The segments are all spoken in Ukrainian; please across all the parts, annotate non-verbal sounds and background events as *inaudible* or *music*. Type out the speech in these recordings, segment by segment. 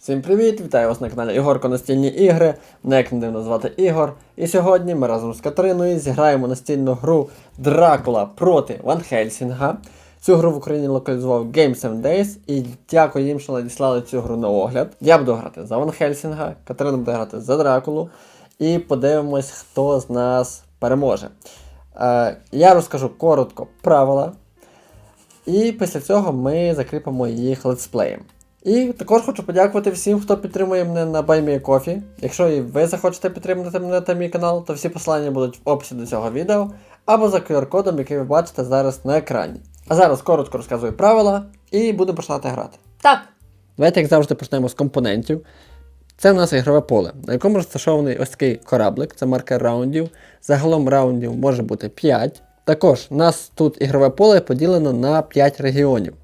Всім привіт! Вітаю вас на каналі Ігорко Настільні ігри. Мене як не дивно звати Ігор. І сьогодні ми разом з Катериною зіграємо настільну гру Дракула проти Ван Хельсінга. Цю гру в Україні локалізував Game 7 Days і дякую їм, що надіслали цю гру на огляд. Я буду грати за Ван Хельсінга, Катерина буде грати за Дракулу. І подивимось, хто з нас переможе. Е, я розкажу коротко правила. І після цього ми закріпимо їх летсплеєм. І також хочу подякувати всім, хто підтримує мене на BuyMeACoffee. Якщо і ви захочете підтримати мене та мій канал, то всі посилання будуть в описі до цього відео або за QR-кодом, який ви бачите зараз на екрані. А зараз коротко розказую правила і будемо починати грати. Так, Давайте, як завжди, почнемо з компонентів. Це в нас ігрове поле, на якому розташований ось такий кораблик, це маркер раундів. Загалом раундів може бути 5. Також у нас тут ігрове поле поділено на 5 регіонів.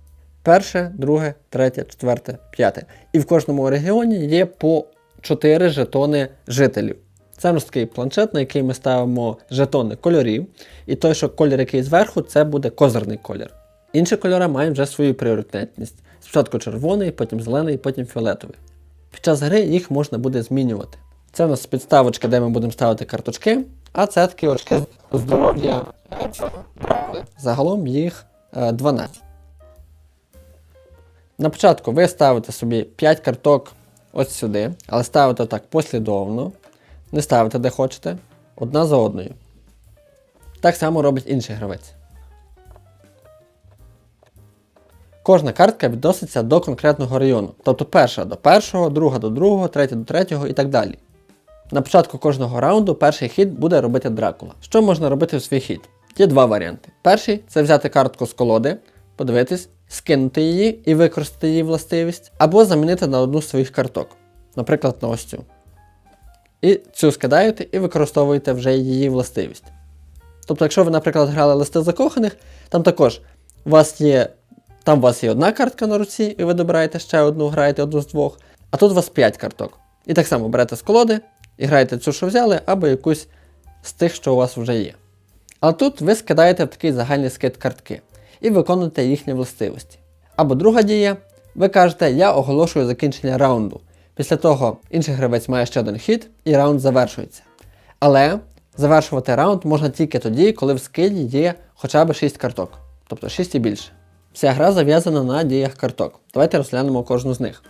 Перше, друге, третє, четверте, п'яте. І в кожному регіоні є по 4 жетони жителів. Це нас такий планшет, на який ми ставимо жетони кольорів. І той, що колір, який зверху, це буде козирний колір. Інші кольори мають вже свою пріоритетність. Спочатку червоний, потім зелений, потім фіолетовий. Під час гри їх можна буде змінювати. Це у нас підставочка, де ми будемо ставити карточки, а це такі очки здоров'я. Загалом їх е, 12. На початку ви ставите собі 5 карток ось сюди, але ставите так послідовно. Не ставите де хочете, одна за одною. Так само робить інший гравець. Кожна картка відноситься до конкретного району. Тобто перша до першого, друга до другого, третя до третього і так далі. На початку кожного раунду перший хід буде робити Дракула. Що можна робити в свій хід? Є два варіанти. Перший це взяти картку з колоди, подивитись, скинути її і використати її властивість, або замінити на одну з своїх карток, наприклад, на ось цю. І цю скидаєте і використовуєте вже її властивість. Тобто, якщо ви, наприклад, грали листи закоханих, там також у вас є. Там у вас є одна картка на руці, і ви добираєте ще одну, граєте одну з двох, а тут у вас 5 карток. І так само берете з колоди і граєте цю, що взяли, або якусь з тих, що у вас вже є. А тут ви скидаєте в такий загальний скид картки і виконуєте їхні властивості. Або друга дія, ви кажете, я оголошую закінчення раунду. Після того інший гравець має ще один хід і раунд завершується. Але завершувати раунд можна тільки тоді, коли в скиді є хоча б 6 карток, тобто 6 і більше. Вся гра зав'язана на діях карток. Давайте розглянемо кожну з них.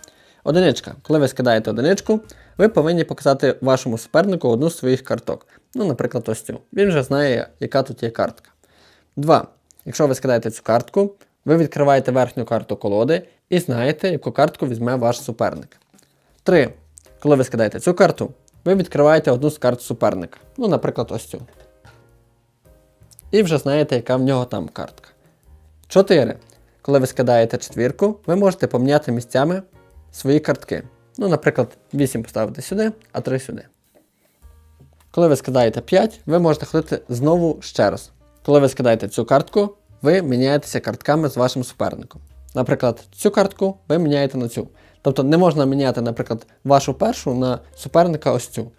Одиничка. Коли ви скидаєте одиничку, ви повинні показати вашому супернику одну з своїх карток. Ну, наприклад, ось цю. Він вже знає, яка тут є картка. 2. Якщо ви скидаєте цю картку, ви відкриваєте верхню карту колоди і знаєте, яку картку візьме ваш суперник. 3. Коли ви скидаєте цю карту, ви відкриваєте одну з карт суперника. Ну, наприклад, ось цю. І вже знаєте, яка в нього там картка. 4. Коли ви скидаєте четвірку, ви можете поміняти місцями свої картки. Ну, наприклад, 8 поставити сюди, а 3 сюди. Коли ви скидаєте 5, ви можете ходити знову ще раз. Коли ви скидаєте цю картку, ви міняєтеся картками з вашим суперником. Наприклад, цю картку ви міняєте на цю. Тобто не можна міняти, наприклад, вашу першу на суперника ось цю.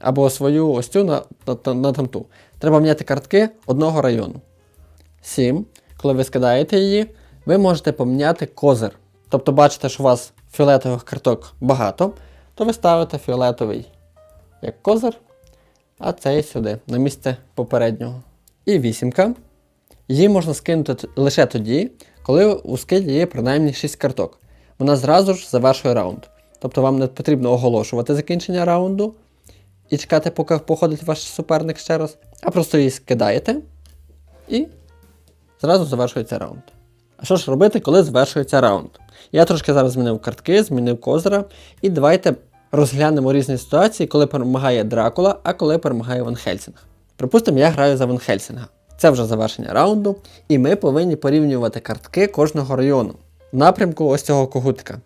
Або свою ось цю на, на, на, тамту. Треба міняти картки одного району. 7. Коли ви скидаєте її, ви можете поміняти козир. Тобто бачите, що у вас фіолетових карток багато, то ви ставите фіолетовий як козир, а цей сюди, на місце попереднього. І вісімка. Її можна скинути лише тоді, коли у скиді є принаймні 6 карток. Вона зразу ж завершує раунд. Тобто вам не потрібно оголошувати закінчення раунду і чекати, поки походить ваш суперник ще раз, а просто її скидаєте і зразу завершується раунд. А що ж робити, коли завершується раунд? Я трошки зараз змінив картки, змінив козира, і давайте розглянемо різні ситуації, коли перемагає Дракула, а коли перемагає Ван Хельсінг. Припустимо, я граю за Ван Хельсінга. Це вже завершення раунду, і ми повинні порівнювати картки кожного району в напрямку ось цього когутика.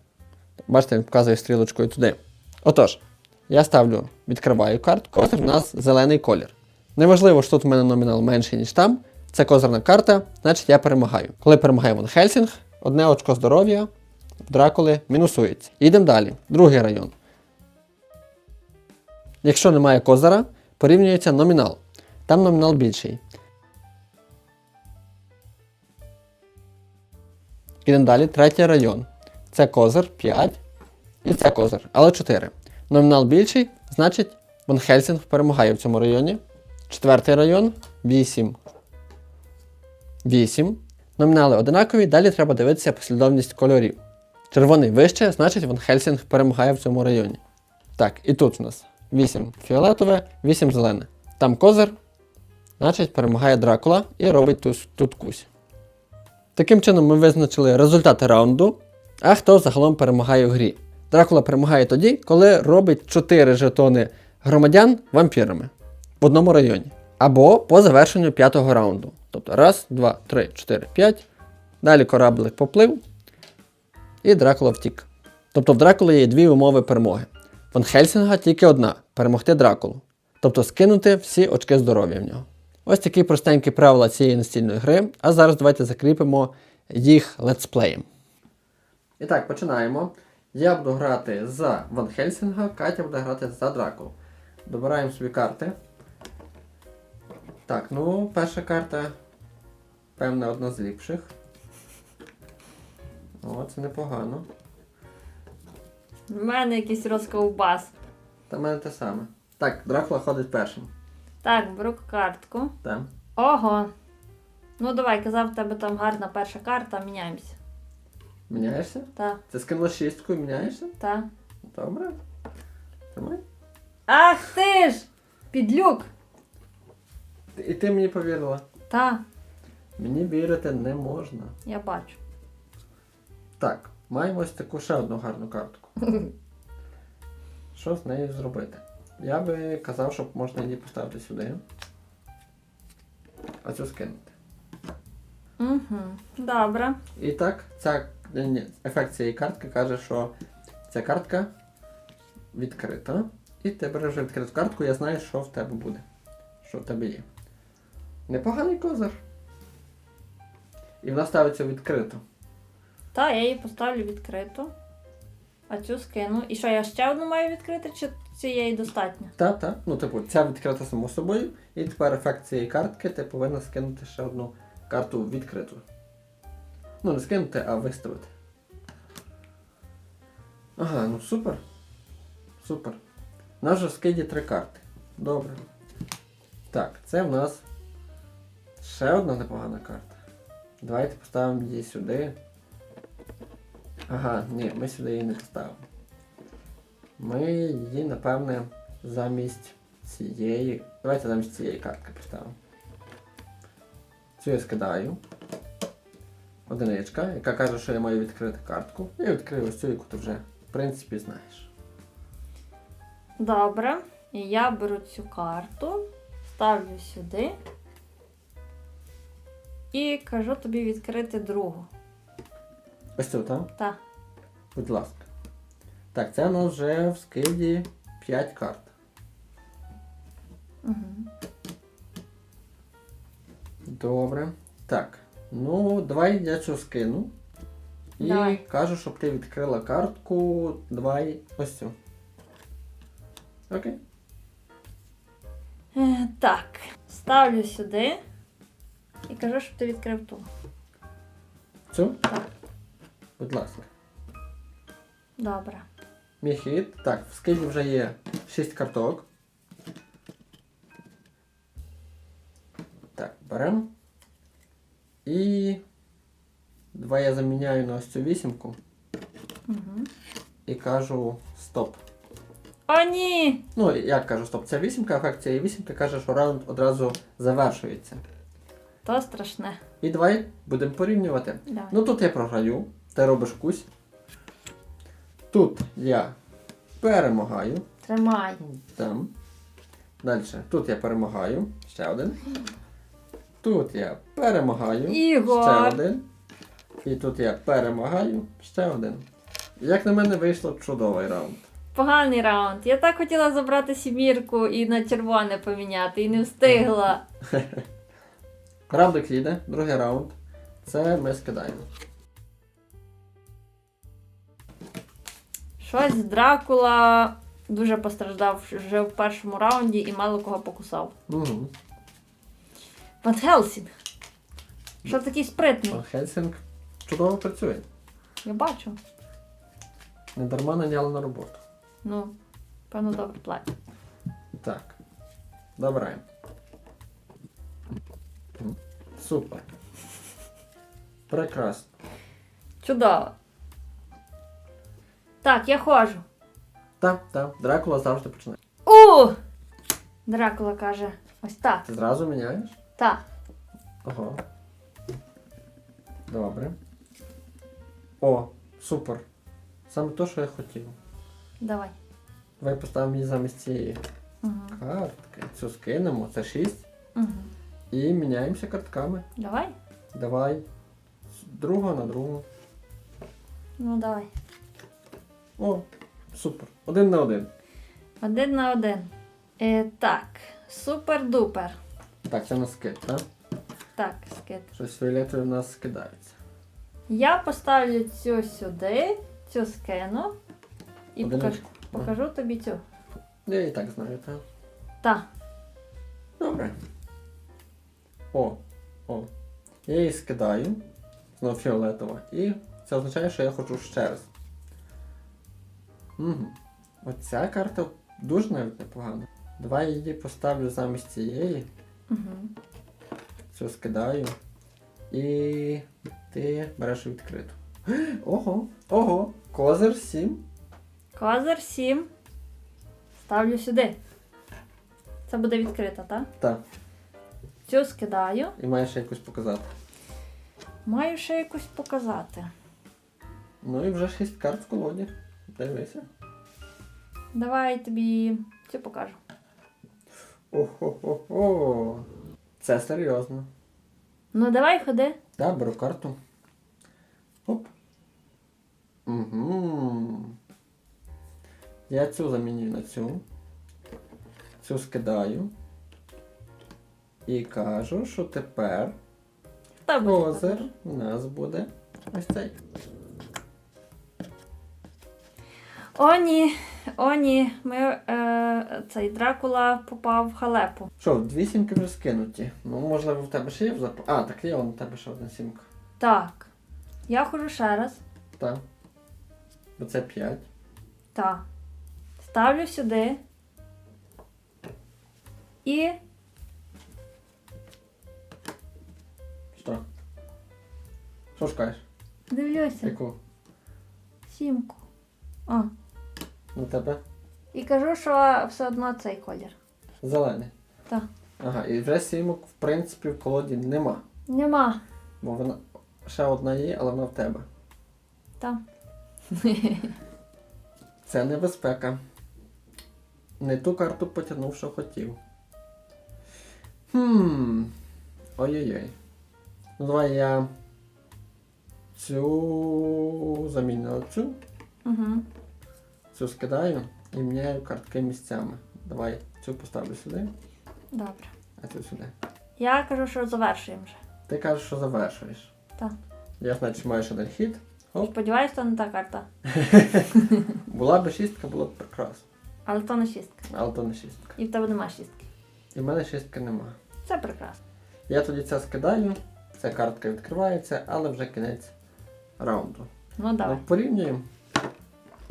Бачите, він показує стрілочкою туди. Отож, я ставлю, відкриваю картку, ось в нас зелений колір. Неважливо, що тут у мене номінал менший, ніж там. Це козирна карта, значить я перемагаю. Коли перемагає Ван Хельсінг, одне очко здоров'я в Дракули мінусується. Їдемо далі. Другий район. Якщо немає козира, порівнюється номінал. Там номінал більший. Ідемо далі, третій район. Це козир 5, І це козир, але 4. Номінал більший, значить Ван Хельсінг перемагає в цьому районі. Четвертий район 8. 8. Номінали одинакові, далі треба дивитися послідовність кольорів. Червоний вище, значить Ван Хельсінг перемагає в цьому районі. Так, і тут у нас 8 фіолетове, 8 зелене. Там козир, значить перемагає Дракула і робить тут, тут кусь. Таким чином ми визначили результати раунду, а хто загалом перемагає в грі. Дракула перемагає тоді, коли робить 4 жетони громадян вампірами в одному районі. Або по завершенню п'ятого раунду. Тобто раз, два, три, чотири, п'ять. Далі кораблик поплив, і Дракула втік. Тобто в Дракули є дві умови перемоги. Ван Хельсінга тільки одна перемогти Дракулу. Тобто скинути всі очки здоров'я в нього. Ось такі простенькі правила цієї настільної гри. А зараз давайте закріпимо їх летсплеєм. І так, починаємо. Я буду грати за Ван Хельсінга, Катя буде грати за Дракулу. Добираємо собі карти. Так, ну, перша карта, певна, одна з ліпших. О, це непогано. В мене якийсь розковбас. Та в мене те саме. Так, Дракула ходить першим. Так, беру картку. Там. Ого. Ну давай, казав, в тебе там гарна перша карта, міняємося. Міняєшся? Та, Ти скинула шістку і міняєшся? та. Добре. Тримай. Ах ти ж! Підлюк! І ти мені повірила. Та, Мені вірити не можна. я бачу. Так, маємо ось таку ще одну гарну картку. *laughs* Що з нею зробити? Я би казав, щоб можна її поставити сюди. А цю скинути. Угу. Добре. І так, ця, ні, ефект цієї картки каже, що ця картка відкрита. І ти береш відкриту картку, я знаю, що в тебе буде. Що в тебе є. Непоганий козир. І вона ставиться відкрито. Та, я її поставлю відкриту. А цю скину. І що, я ще одну маю відкрити, чи цієї достатньо? Та, та. Ну, типу, ця відкрита само собою. І тепер ефект цієї картки ти повинна скинути ще одну карту відкриту. Ну, не скинути, а виставити. Ага, ну супер. Супер. У нас же в скиді три карти. Добре. Так, це в нас ще одна непогана карта. Давайте поставимо її сюди. Ага, ні, ми сюди її не поставимо. Ми її, напевне, замість цієї. Давайте замість цієї картки поставимо. Цю я скидаю. Одиничка, яка каже, що я маю відкрити картку. Я відкрию ось цю, яку ти вже, в принципі, знаєш. Добре. І я беру цю карту, ставлю сюди. І кажу тобі відкрити другу. Ось цю, так? Та. Будь ласка. Так, це у нас вже в скиді 5 карт. Угу. Добре. Так. Ну, давай я цю скину. І Давай. кажу, щоб ти відкрила картку. Давай ось цю. Окей. Е, так. Ставлю сюди. І кажу, щоб ти відкрив ту. Цю? Так. Будь ласка. Добре. Мій хід. Так, в скиді вже є 6 карток. Так, беремо. І. Давай я заміняю на ось цю вісімку Угу. і кажу стоп. О, ні! Ну, як кажу стоп, це вісімка, а ефект цієї вісімки каже, що раунд одразу завершується. То страшне. І давай будемо порівнювати. Давай. Ну тут я програю, ти робиш кусь. Тут я перемагаю. Тримай. Там. Далі. Тут я перемагаю. Ще один. Тут я перемагаю. Ігор! Ще один. І тут я перемагаю. Ще один. Як на мене вийшло чудовий раунд. Поганий раунд. Я так хотіла забрати сімірку і на червоне поміняти, і не встигла. *laughs* Кораблик їде, другий раунд. Це ми скидаємо. Щось Дракула дуже постраждав вже в першому раунді і мало кого покусав. Угу. Ван Хелсінг. Що такий спритний? Хельсинг чудово працює. Я бачу. Не дарма наняли на роботу. Ну, певно, добре платять. Так. Добре. Супер. Прекрасно. Чудово. Так, я ходжу. Так, так. Дракула завжди починає. У! Дракула каже. Ось так. Ти зразу міняєш? Так. Ого. Добре. О, супер. Саме то, що я хотів. Давай. Давай поставимо її замість цієї Угу. картки. Цю скинемо, це 6. Угу. І міняємося картками. Давай? Давай. З другого на другу. Ну давай. О, супер. Один на один. Один на один. Е, так. Супер-дупер. Так, це на скид, так? Так, скид. Щось фіолетове в нас скидається. Я поставлю цю сюди, цю скину. І покажу, Одиничку. покажу тобі цю. Я і так знаю, так? Так. Добре. О, о. Я її скидаю. Знову фіолетова. І це означає, що я хочу ще раз. Угу. Оця карта дуже навіть непогана. Давай її поставлю замість цієї. Угу. Цю скидаю. І ти береш відкриту. *gasps* Ого, ого, козир 7. Козир 7. Ставлю сюди. Це буде відкрита, так? Так, Цю скидаю. і маєш ще якусь показати. Маю ще якусь показати. Ну і вже 6 карт в колоді. Дивися. Давай тобі цю покажу. Охо-хо-хо. Це серйозно. Ну давай ходи. Так, беру карту. Оп. Угу. Я цю замінюю на цю. Цю скидаю. І кажу, що тепер козир у нас буде ось цей. О, ні. О, ні. Ми, е, цей Дракула попав в халепу. Що, дві сімки вже скинуті. Ну, можливо, в тебе ще є в запа. А, так є, он у тебе ще одна сімка. Так. Я ходжу ще раз. Так. Бо це 5. Так. Ставлю сюди. І Що? Що шукаєш? дивлюся. Яку? Сімку. О. На тебе? І кажу, що все одно цей колір. Зелений. Так. Ага, і вже сімок, в принципі, в колоді нема. Нема. Бо вона ще одна є, але вона в тебе. Там. *laughs* Це небезпека. Не ту карту потягнув, що хотів. Хм. Ой-ой-ой. Ну давай я цю заміню цю. Угу. Цю скидаю і міняю картки місцями. Давай цю поставлю сюди, Добре. а цю сюди. Я кажу, що завершуємо вже. Ти кажеш, що завершуєш. Так. Я значить маєш один хід. Оп. Сподіваюсь, то не та карта. *laughs* Була б шістка, було б прекрасно. Але то не шістка. Але то не шістка. І в тебе нема шістки. І в мене шістки нема. Це прекрасно. Я тоді це скидаю, ця картка відкривається, але вже кінець раунду. Ну давай. Ну, порівнюємо.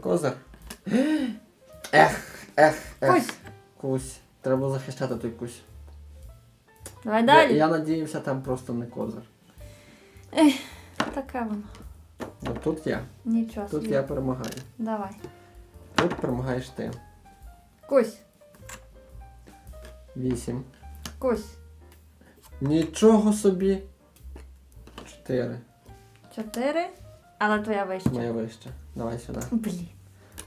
Козир. Ех, ех, ех. Кусь. Кусь. Треба захищати той кусь. Давай Я, далі. я надіявся, там просто не козир. Таке воно. Ну тут я. Нічого Тут собі. я перемагаю. Давай. Тут перемагаєш ти. Кусь. Вісім. Кусь. Нічого собі. Чотири. Чотири. Але твоя вища. Моя вища. Давай сюди. Блін.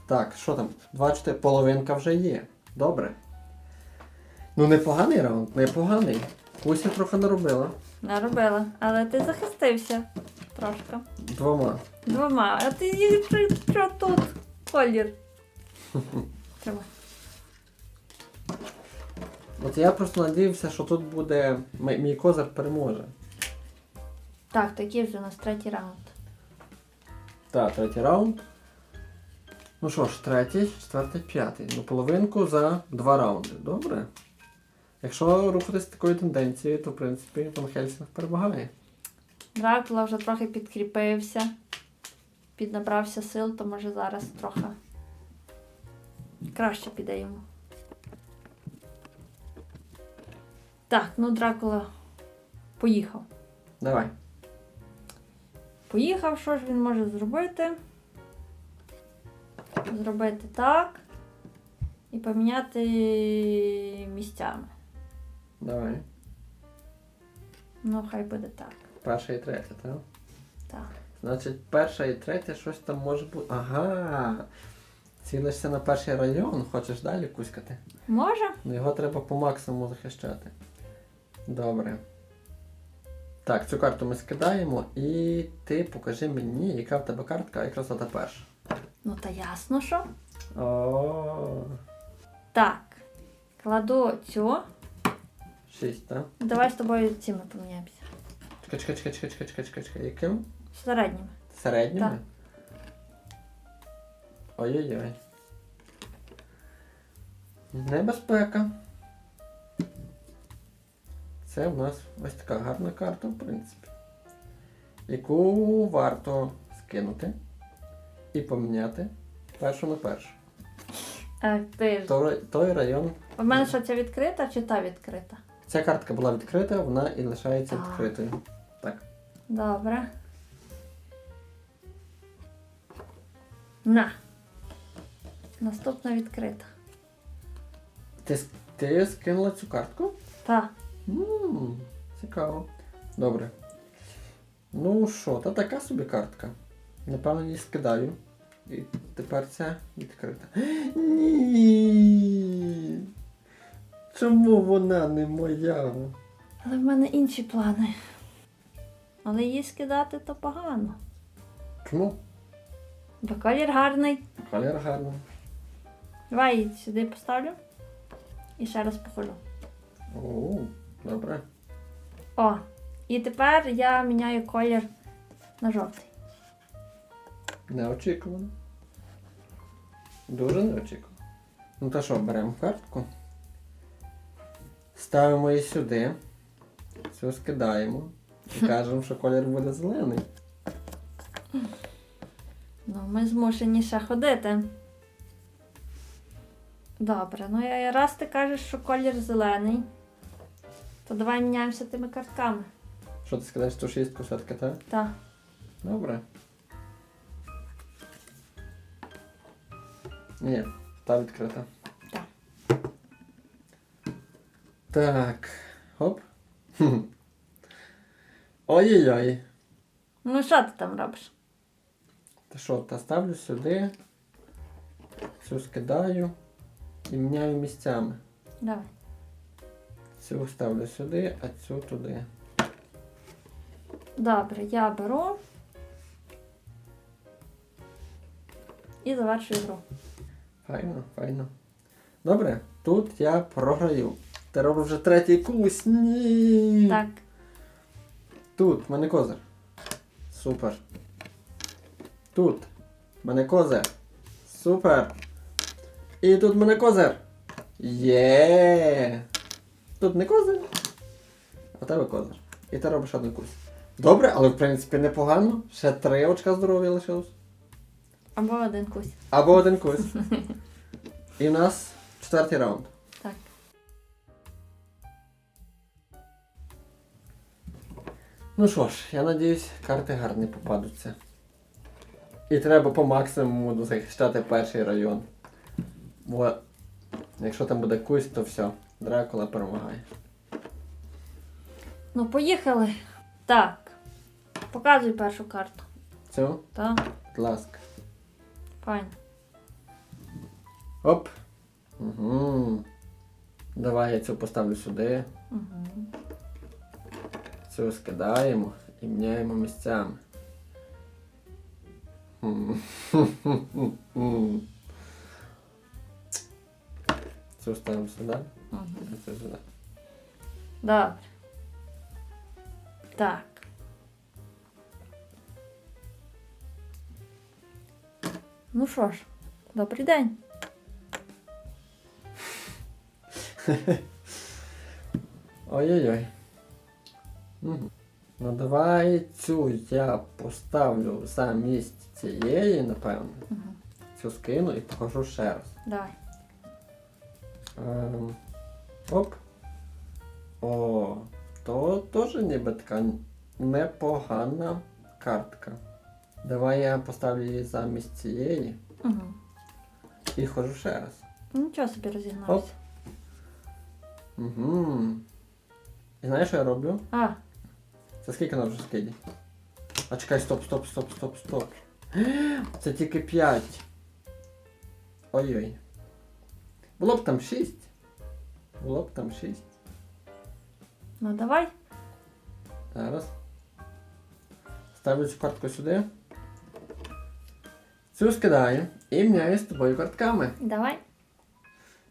Так, що там? Два чотири. Половинка вже є. Добре. Ну, непоганий раунд, непоганий. Куся трохи наробила. Наробила. Але ти захистився. Трошки. Двома. Двома. А ти що, тут? Колір. *laughs* Тримай. От я просто надіявся, що тут буде. Мій козир переможе. Так, такий вже у нас третій раунд. Так, третій раунд. Ну що ж, третій, четвертий, п'ятий. Ну, половинку за два раунди. Добре. Якщо рухатись такою тенденцією, то в принципі Ван Хельсінг перемагає. Дракула вже трохи підкріпився. піднабрався сил, то може зараз трохи краще піде йому. Так, ну Дракула поїхав. Давай. Поїхав, що ж він може зробити? Зробити так. І поміняти місцями. Давай. Ну, хай буде так. Перша і третя, так? Так. Значить, перша і третя щось там може бути. Ага. Цілишся на перший район, хочеш далі кузькати? Може? Ну його треба по максимуму захищати. Добре. Так, цю карту ми скидаємо і ти покажи мені, яка в тебе картка, якраз ота перша. Ну та ясно, що. О, Так. Кладу цю. шість, так? Давай з тобою цими поміняємося. Чекай, чекай, чекай, чекай, чекай, чекай, чекай, чекай. Яким? Середніми. Середніми? Так. Ой-ой-ой. Небезпека. Це в нас ось така гарна карта, в принципі. Яку варто скинути і поміняти першу на першу. Ах ти ж. Той, той район. У мене що ця відкрита чи та відкрита? Ця картка була відкрита, вона і лишається Так. відкритою. Так. Добре. На. Наступна відкрита. Ти, с- ти скинула цю картку? Та. Ммм, цікаво. Добре. Ну що, та така собі картка. Напевно, її скидаю. І тепер ця відкрита. Ні. Чому вона не моя? Але в мене інші плани. Але її скидати то погано. Чому? Бо колір гарний. Колір гарний. Давай її сюди поставлю. І ще раз походжу. О, добре. О! І тепер я міняю колір на жовтий. Неочікувано. Дуже неочікувано. Ну то що, беремо картку. Ставимо її сюди. Цю скидаємо. І *laughs* кажемо, що колір буде зелений. Ну, ми змушені ще ходити. Добре, ну я раз ти кажеш, що колір зелений. То давай міняємося тими картками. Що ти скидаєш ту шістку все-таки, так? Так. Добре. Ні, та відкрита. Так. Так. Хоп. Ой-ой-ой. Ну що ти там робиш? Та що, та ставлю сюди. Цю скидаю і міняю місцями. Давай. Цю ставлю сюди, а цю туди. Добре, я беру. І завершую гру. Файно, файно. Добре, тут я програю. Ти робиш вже третій кусь. Ні. Так. Тут в мене козир. Супер. Тут в мене козир. Супер. І тут в мене козир. Є. Тут не козир. А тебе козир. І ти робиш одну кусь. Добре, але в принципі непогано. Ще три очка здоров'я лишилось. Або один кусь. Або один кусь. *laughs* І в нас четвертий раунд. Так. Ну що ж, я надіюсь, карти гарні попадуться. І треба по максимуму захищати перший район. Бо якщо там буде кусь, то все, Дракула перемагає. Ну, поїхали. Так. Показуй першу карту. Цю, Так, будь ласка. Файно. Оп. Угу. Давай я цю поставлю сюди. Угу. Цю скидаємо і міняємо місцями. Цю ставимо сюди, Угу. а цю сюди. Добре. Так. Ну що ж, добрий день. *laughs* Ой-ой-ой. Ну давай цю я поставлю замість цієї, напевно. Угу. Цю скину і покажу ще раз. Давай. Ем, оп. О, то теж ніби така непогана картка. Давай я поставлю її замість цієї Угу. і хожу ще раз. Нічого собі розігнався. Оп. Угу. І знаєш, що я роблю? А, Це скільки на вже скиді? А чекай, стоп, стоп, стоп, стоп, стоп. *gasps* Це тільки 5. Ой-ой. Було б там 6. Було б там 6. ну давай. Зараз. Ставлю цю картку сюди. Цю скидаю і міняю з тобою картками. Давай.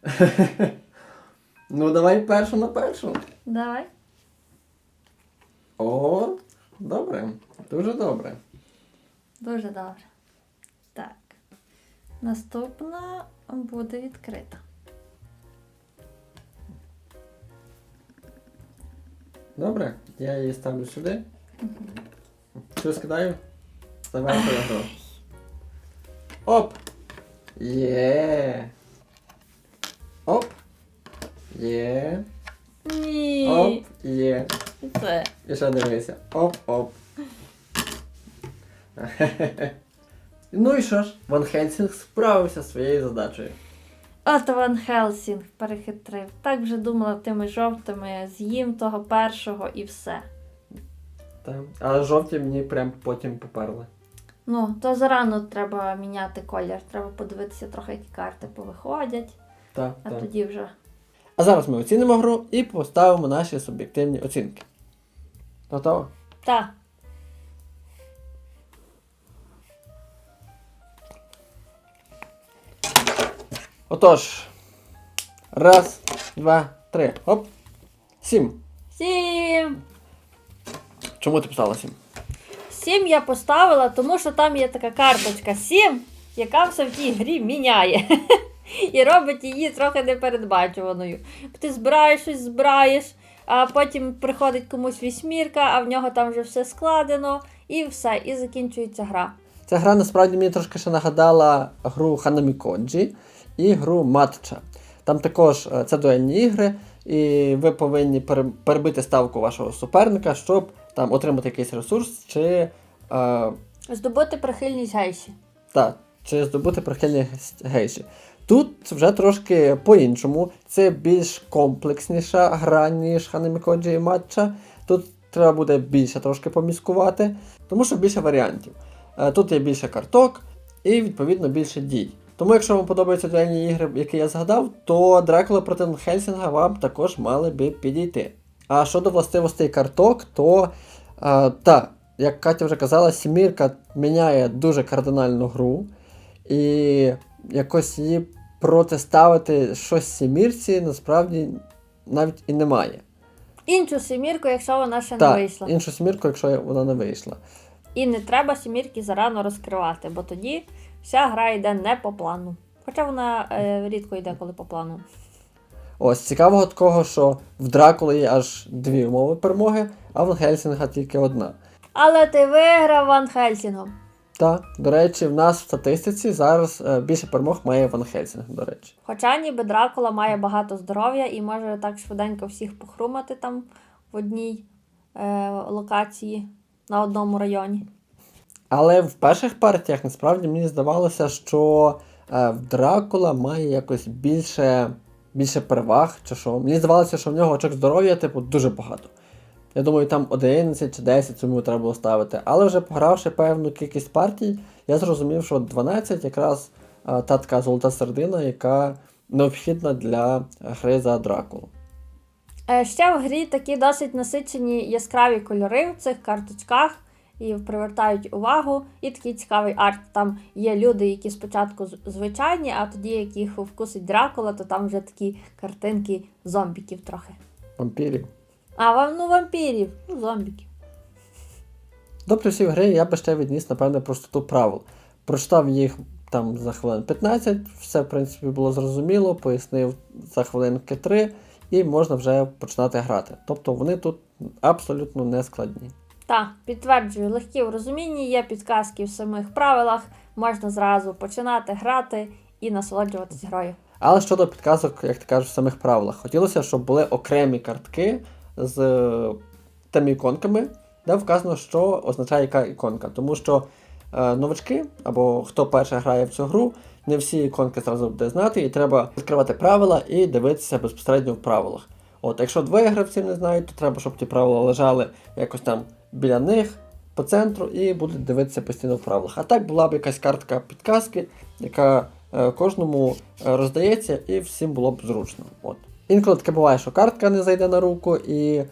*laughs* Ну давай першу на першу. Давай. О, добре. Дуже добре. Дуже добре. Так. Наступна буде відкрита. Добре, я її ставлю сюди. Цю скидаю. Давай гру. Оп! Є. Оп. Є. Ні. Оп. Є. Це. І ще дивися. Оп-оп. *laughs* ну і що ж, Ван Хельсінг справився зі своєю задачею. От Ван Хелсінг перехитрив. Так вже думала тими жовтими, з'їм того першого і все. Так. А жовті мені прям потім поперли. Ну, то зарано треба міняти колір. Треба подивитися трохи, які карти повиходять, Так, а так. тоді вже. А зараз ми оцінимо гру і поставимо наші суб'єктивні оцінки. Готово? Та. Отож. Раз, два, три. Оп. Сім. Сім. Чому ти писала сім? Сім я поставила, тому що там є така карточка 7, яка все в тій грі міняє. І робить її трохи непередбачуваною. Ти збираєш щось, збираєш, а потім приходить комусь вісьмірка, а в нього там вже все складено, і все, і закінчується гра. Ця гра насправді мені трошки ще нагадала гру Ханамі Коджі і гру Матча. Там також е, це дуельні ігри, і ви повинні перебити ставку вашого суперника, щоб там отримати якийсь ресурс, чи, е, Здобути прихильність гейші. та, чи здобути прихильність гейші. Тут вже трошки по-іншому. Це більш комплексніша гра, ніж Ханамі Коджі і Матча. Тут треба буде більше трошки поміскувати, тому що більше варіантів. Е, Тут є більше карток і, відповідно, більше дій. Тому, якщо вам подобаються дуельні ігри, які я згадав, то Дракула проти Хельсінга вам також мали би підійти. А щодо властивостей карток, то е, та, як Катя вже казала, сімірка міняє дуже кардинальну гру. І якось її протиставити щось сімірці насправді навіть і немає. Іншу семірку, якщо вона ще не вийшла. іншу сімірку, якщо вона не вийшла. І не треба сімірки зарано розкривати, бо тоді вся гра йде не по плану. Хоча вона е, рідко йде коли по плану. Ось цікавого такого, що в Дракули є аж дві умови перемоги, а в Хельсінга тільки одна. Але ти виграв Ван Хельсінгом. Та, до речі, в нас в статистиці зараз е, більше перемог має Ван Хельсінг, до речі. Хоча ніби Дракула має багато здоров'я і може так швиденько всіх похрумати там в одній е, локації на одному районі. Але в перших партіях насправді мені здавалося, що е, Дракула має якось більше, більше переваг, чи що. Мені здавалося, що в нього очок здоров'я, типу, дуже багато. Я думаю, там 11 чи 10 цьому треба було ставити. Але вже погравши певну кількість партій, я зрозумів, що 12 якраз е, та така золота середина, яка необхідна для гри за Дракулу. Е, ще в грі такі досить насичені яскраві кольори в цих карточках і привертають увагу. І такий цікавий арт. Там є люди, які спочатку звичайні, а тоді, як їх вкусить Дракула, то там вже такі картинки зомбіків трохи. Вампірів. А вам ну вампірів, ну зомбіків. До плюсів гри я би ще відніс, напевне, простоту правил. Прочитав їх там за хвилин 15, все, в принципі, було зрозуміло, пояснив за хвилинки 3, і можна вже починати грати. Тобто вони тут абсолютно не складні. Так, підтверджую, легкі в розумінні, є підказки в самих правилах, можна зразу починати грати і насолоджуватись грою. Але щодо підказок, як ти кажеш, в самих правилах, хотілося, щоб були окремі картки з е, тими іконками, де вказано, що означає яка іконка. Тому що е, новачки або хто перше грає в цю гру, не всі іконки зразу буде знати, і треба відкривати правила і дивитися безпосередньо в правилах. От, якщо двоє гравців не знають, то треба, щоб ті правила лежали якось там біля них, по центру, і будуть дивитися постійно в правилах. А так була б якась картка підказки, яка е, кожному е, роздається, і всім було б зручно. От. Інколи таке буває, що картка не зайде на руку, і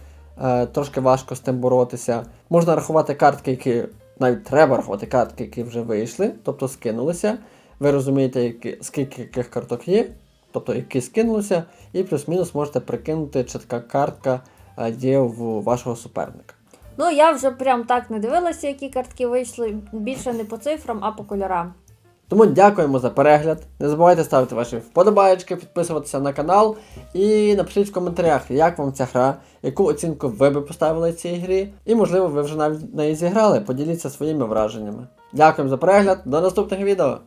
е, трошки важко з тим боротися. Можна рахувати картки, які навіть треба рахувати картки, які вже вийшли, тобто скинулися. Ви розумієте, які, скільки яких карток є, тобто які скинулися, і плюс-мінус можете прикинути, чи така картка е, є в вашого суперника. Ну, я вже прям так не дивилася, які картки вийшли. Більше не по цифрам, а по кольорам. Тому дякуємо за перегляд. Не забувайте ставити ваші вподобаєчки, підписуватися на канал і напишіть в коментарях, як вам ця гра, яку оцінку ви би поставили цій грі, і можливо ви вже навіть неї зіграли. Поділіться своїми враженнями. Дякуємо за перегляд, до наступних відео!